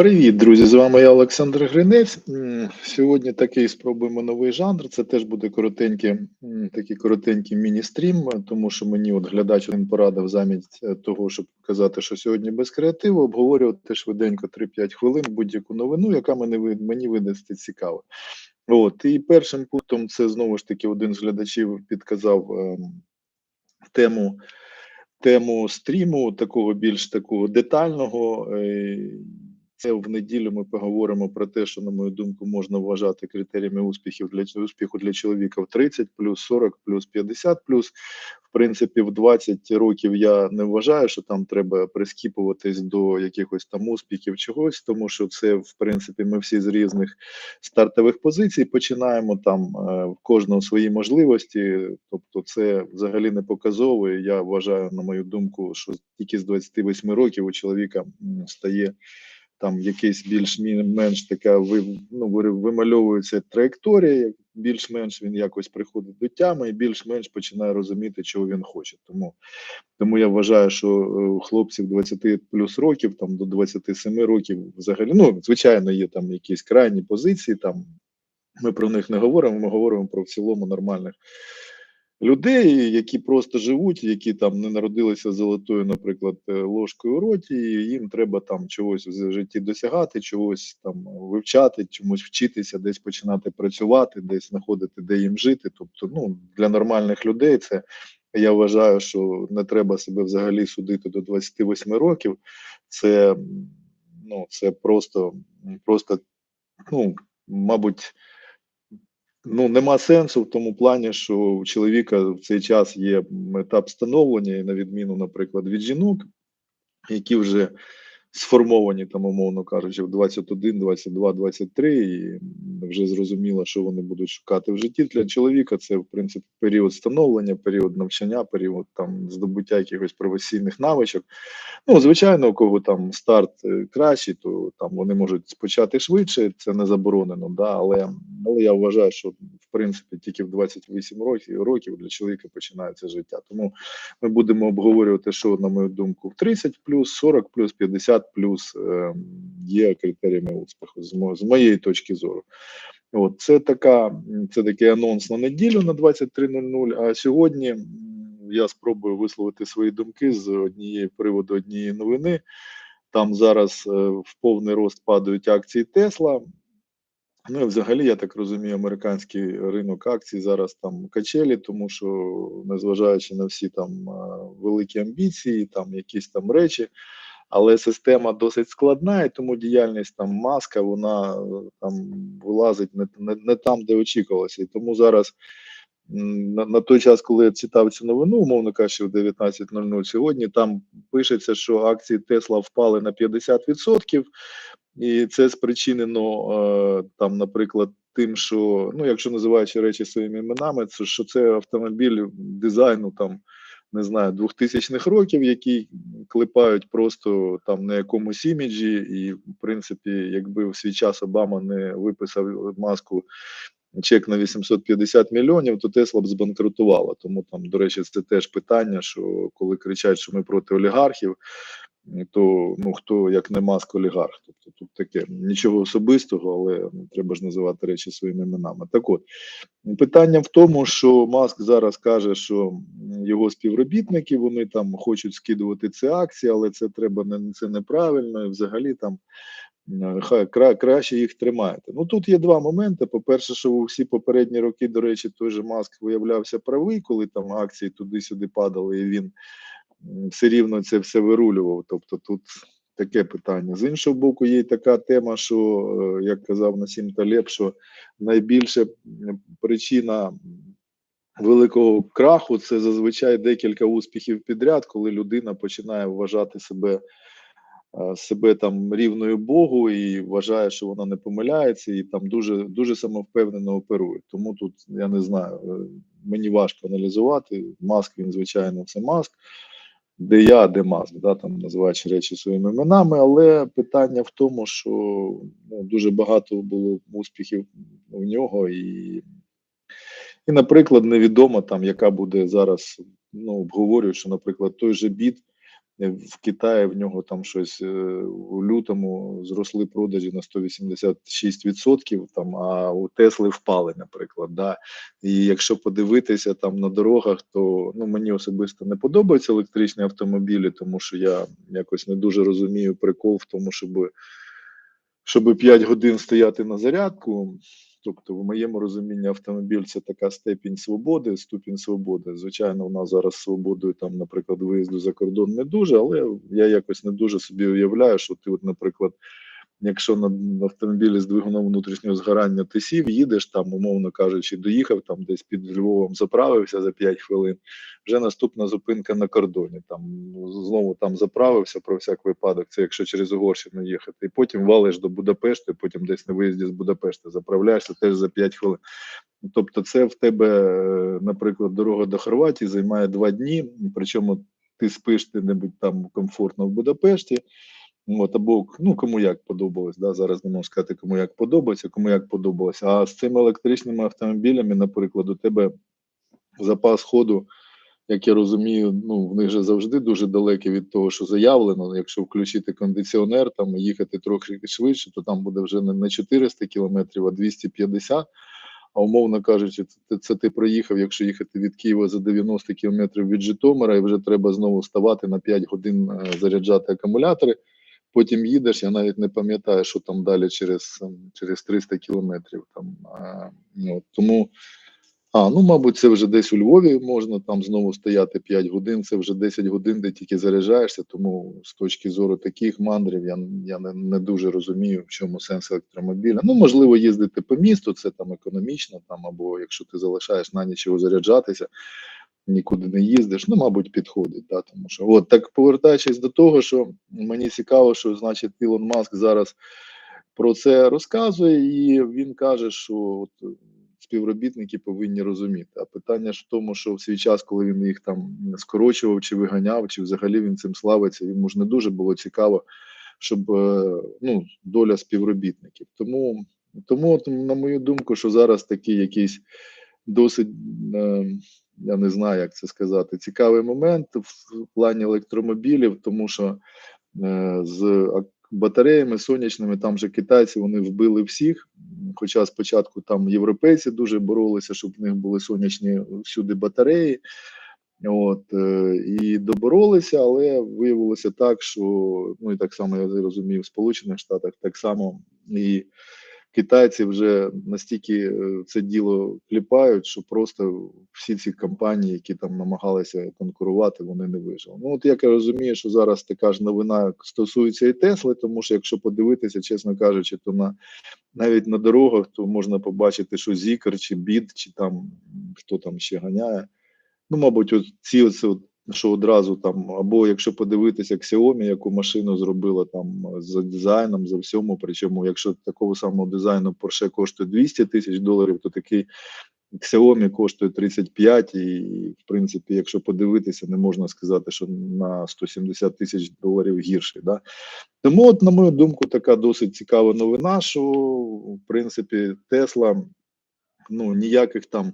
Привіт, друзі! З вами я Олександр Гринець. Сьогодні такий спробуємо новий жанр. Це теж буде коротенький, такий коротенький міні-стрім, тому що мені от глядач один порадив замість е, того, щоб казати, що сьогодні без креативу, обговорювати швиденько 3-5 хвилин будь-яку новину, яка мене ви- мені видасться цікава. От і першим пунктом це знову ж таки один з глядачів підказав ем, тему. Тему стріму, такого більш такого детального. е, Це в неділю ми поговоримо про те, що, на мою думку, можна вважати критеріями успіхів для успіху для чоловіка в 30 плюс 40 плюс 50 плюс. В принципі, в 20 років я не вважаю, що там треба прискіпуватись до якихось там успіхів чогось, тому що це, в принципі, ми всі з різних стартових позицій починаємо там е, в кожного свої можливості. Тобто, це взагалі не показово. І Я вважаю, на мою думку, що тільки з 28 років у чоловіка стає там якийсь більш-менш така ну, вимальовується траєкторія, більш-менш він якось приходить до тями і більш-менш починає розуміти, чого він хоче. Тому, тому я вважаю, що е, хлопців 20 плюс років, там до 27 років, взагалі, ну звичайно, є там якісь крайні позиції. Там ми про них не говоримо. Ми говоримо про в цілому нормальних людей, які просто живуть, які там не народилися золотою, наприклад, е, ложкою у роті, і їм треба там чогось в житті досягати, чогось там вивчати, чомусь вчитися, десь починати працювати, десь знаходити, де їм жити. Тобто, ну для нормальних людей це. Я вважаю, що не треба себе взагалі судити до 28 років. Це ну це просто, просто ну, мабуть, ну нема сенсу в тому плані, що у чоловіка в цей час є етап становлення, і на відміну, наприклад, від жінок, які вже сформовані там, умовно кажучи, в 21, 22, 23, і вже зрозуміло, що вони будуть шукати в житті. Для чоловіка це в принципі період становлення, період навчання, період там здобуття якихось професійних навичок. Ну, звичайно, у кого там старт е, кращий, то там вони можуть почати швидше, це не заборонено, да, але, але я вважаю, що в принципі тільки в 28 років, років для чоловіка починається життя. Тому ми будемо обговорювати, що, на мою думку, в 30 плюс, 40 плюс, 50 плюс е, є критеріями успіху, з, моєї точки зору. От це така, це такий анонс на неділю на 23.00. А сьогодні я спробую висловити свої думки з однієї приводу однієї новини. Там зараз е, в повний рост падають акції Тесла. Ну і взагалі, я так розумію, американський ринок акцій зараз там качелі, тому що незважаючи на всі там е, великі амбіції, там якісь там речі, але система досить складна, і тому діяльність там маска вона е, там вилазить не, не, не там, де очікувалося. І тому зараз на, на той час, коли я читав цю новину, умовно кажучи, в 19.00 сьогодні, там пишеться, що акції Тесла впали на 50%, і це спричинено е, там, наприклад, тим, що ну, якщо називаючи речі своїми іменами, це що це автомобіль дизайну там. Не знаю, 2000-х років, які клепають просто там на якомусь іміджі, і в принципі, якби в свій час Обама не виписав маску чек на 850 мільйонів, то Тесла б збанкрутувала. Тому там, до речі, це теж питання, що коли кричать, що ми проти олігархів, то ну хто як не маск олігарх. Тобто тут таке нічого особистого, але треба ж називати речі своїми іменами. Так от питання в тому, що Маск зараз каже, що його співробітники вони там хочуть скидувати ці акції, але це треба не це неправильно, і взагалі там. Хай кра, краще їх тримаєте. Ну тут є два моменти. По-перше, що у всі попередні роки, до речі, той же Маск виявлявся правий, коли там акції туди-сюди падали, і він все рівно це все вирулював. Тобто тут таке питання. З іншого боку, є така тема, що, е, як казав Насім Талеб, що найбільша причина великого краху це зазвичай декілька успіхів підряд, коли людина починає вважати себе. е, Себе там рівною Богу і вважає, що вона не помиляється, і там дуже дуже самовпевнено оперує. Тому тут я не знаю, е, мені важко аналізувати. Маск він, звичайно, це маск де я, де маск, да, там називаючи речі своїми іменами, але питання в тому, що ну, дуже багато було успіхів у нього, і, і, наприклад, невідомо там, яка буде зараз, ну, обговорюю, що, наприклад, той же біт в Китаї в нього там щось е, у лютому зросли продажі на 186%, там, а у Тесли впали, наприклад. Да? І якщо подивитися там на дорогах, то ну, мені особисто не подобаються електричні автомобілі, тому що я якось не дуже розумію прикол в тому, щоб, щоб 5 годин стояти на зарядку. Тобто, в моєму розумінні, автомобіль це така степінь свободи, ступінь свободи. Звичайно, у нас зараз свободою, там, наприклад, виїзду за кордон не дуже, але я якось не дуже собі уявляю, що ти, от, наприклад, якщо на автомобілі з двигуном внутрішнього згорання ти сів, їдеш там, умовно кажучи, доїхав там десь під Львовом, заправився за 5 хвилин. Вже наступна зупинка на кордоні. Там ну, знову там заправився про всяк випадок. Це якщо через Угорщину їхати, і потім валиш до Будапешта, потім десь на виїзді з Будапешта заправляєшся теж за 5 хвилин. Тобто, це в тебе, е, наприклад, дорога до Хорватії займає два дні, причому ти спиш де-небудь там комфортно в Будапешті. От, або ну кому як подобалось, да, зараз не можу сказати, кому як подобається, кому як подобалося. А з цими електричними автомобілями, наприклад, у тебе запас ходу, як я розумію, ну в них же завжди дуже далекий від того, що заявлено. Якщо включити кондиціонер там їхати трохи швидше, то там буде вже не 400 кілометрів, а 250. А умовно кажучи, це, це ти проїхав, якщо їхати від Києва за 90 кілометрів від Житомира, і вже треба знову вставати на 5 годин е, заряджати акумулятори. Потім їдеш, я навіть не пам'ятаю, що там далі через ем, через 300 кілометрів. Там, ну, тому, а, ну, мабуть, це вже десь у Львові можна там знову стояти 5 годин, це вже 10 годин, де тільки заряджаєшся, тому з точки зору таких мандрів я я не, не дуже розумію, в чому сенс електромобіля. Ну, можливо, їздити по місту, це там економічно, там, або якщо ти залишаєш на ніч його заряджатися, нікуди не їздиш, ну, мабуть, підходить. Да, тому що от так повертаючись до того, що мені цікаво, що значить Ілон Маск зараз про це розказує, і він каже, що от співробітники повинні розуміти. А питання ж в тому, що в свій час, коли він їх там скорочував чи виганяв, чи взагалі він цим славиться, йому ж не дуже було цікаво, щоб е, ну, доля співробітників. Тому, тому, на мою думку, що зараз такий якийсь досить. Я не знаю, як це сказати, цікавий момент в плані електромобілів, тому що е, з батареями сонячними там же китайці вони вбили всіх. Хоча спочатку там європейці дуже боролися, щоб в них були сонячні всюди батареї. От е, і доборолися, але виявилося так, що ну і так само я розумію, в Сполучених Штатах так само і китайці вже настільки е, це діло кліпають, що просто всі ці компанії, які там намагалися конкурувати, вони не вижили. Ну от як я розумію, що зараз така ж новина стосується і Тесли, тому що якщо подивитися, чесно кажучи, то на навіть на дорогах то можна побачити, що Зікер чи Бід, чи там хто там ще ганяє. Ну, мабуть, от ці оце от що одразу там, або якщо подивитися Xiaomi, яку машину зробила там за дизайном, за всьому. Причому, якщо такого самого дизайну Porsche коштує 200 тисяч доларів, то такий Xiaomi коштує 35, і в принципі, якщо подивитися, не можна сказати, що на 170 тисяч доларів гірший. Да? Тому, от, на мою думку, така досить цікава новина, що в принципі Тесла ну ніяких там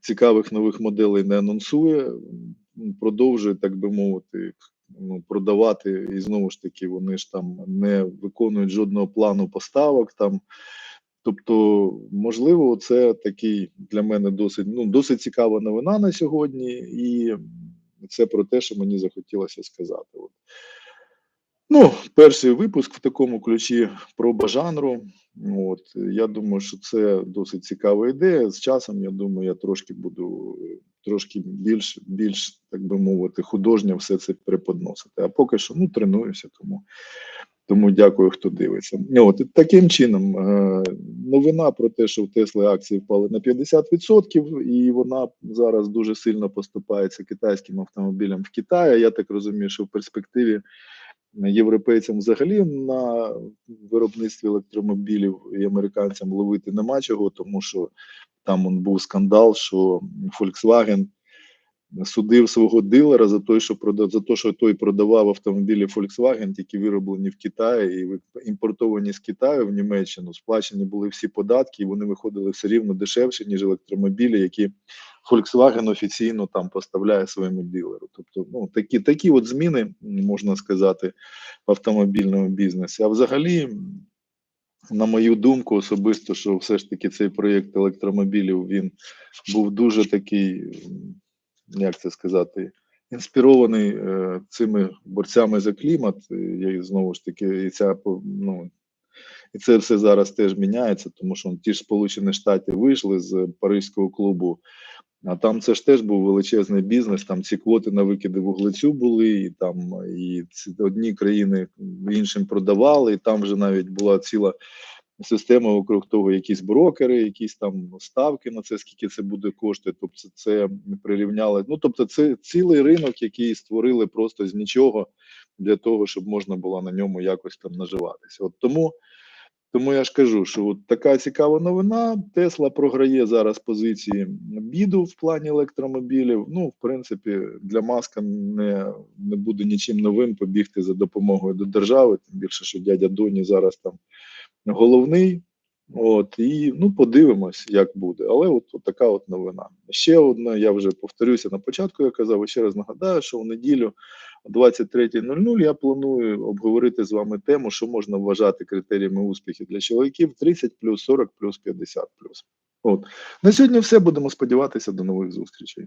цікавих нових моделей не анонсує продовжує, так би мовити, ну, продавати, і знову ж таки, вони ж там не виконують жодного плану поставок там. Тобто, можливо, це такий для мене досить ну, досить цікава новина на сьогодні, і це про те, що мені захотілося сказати. От. Ну, перший випуск в такому ключі про жанру. От я думаю, що це досить цікава ідея. З часом я думаю, я трошки буду трошки більш, більш так би мовити, художньо все це преподносити. А поки що ну тренуюся, тому тому дякую, хто дивиться. От таким чином, е, новина про те, що в Тесли акції впали на 50%, і вона зараз дуже сильно поступається китайським автомобілям в Китаї. Я так розумію, що в перспективі європейцям взагалі на виробництві електромобілів і американцям ловити нема чого, тому що там он був скандал, що Volkswagen судив свого дилера за те, що продав за те, що той продавав автомобілі Volkswagen, тільки вироблені в Китаї і імпортовані з Китаю в Німеччину. Сплачені були всі податки, і вони виходили все рівно дешевше ніж електромобілі, які Volkswagen офіційно там поставляє своєму дилеру. Тобто, ну такі, такі от зміни можна сказати в автомобільному бізнесі. А взагалі, на мою думку, особисто, що все ж таки цей проєкт електромобілів він був дуже такий, як це сказати, інспірований е, цими борцями за клімат. Е, Я знову ж таки, і ця ну, і це все зараз теж міняється, тому що ті ж Сполучені Штати вийшли з Паризького клубу. А там це ж теж був величезний бізнес. Там ці квоти на викиди вуглецю були, і там і ці одні країни іншим продавали, і там вже навіть була ціла система вокруг того, якісь брокери, якісь там ставки на це, скільки це буде коштувати. Тобто це прирівняли. Ну тобто, це цілий ринок, який створили просто з нічого для того, щоб можна було на ньому якось там наживатися. От тому. Тому я ж кажу, що от така цікава новина. Тесла програє зараз позиції біду в плані електромобілів. Ну, в принципі, для маска не, не буде нічим новим побігти за допомогою до держави, тим більше, що дядя Доні зараз там головний. От і ну подивимось, як буде. Але от, от така от новина. Ще одна, я вже повторюся на початку. Я казав, ще раз нагадаю, що в неділю о 23.00 я планую обговорити з вами тему, що можна вважати критеріями успіхів для чоловіків 30 40 50 От на сьогодні все. Будемо сподіватися до нових зустрічей.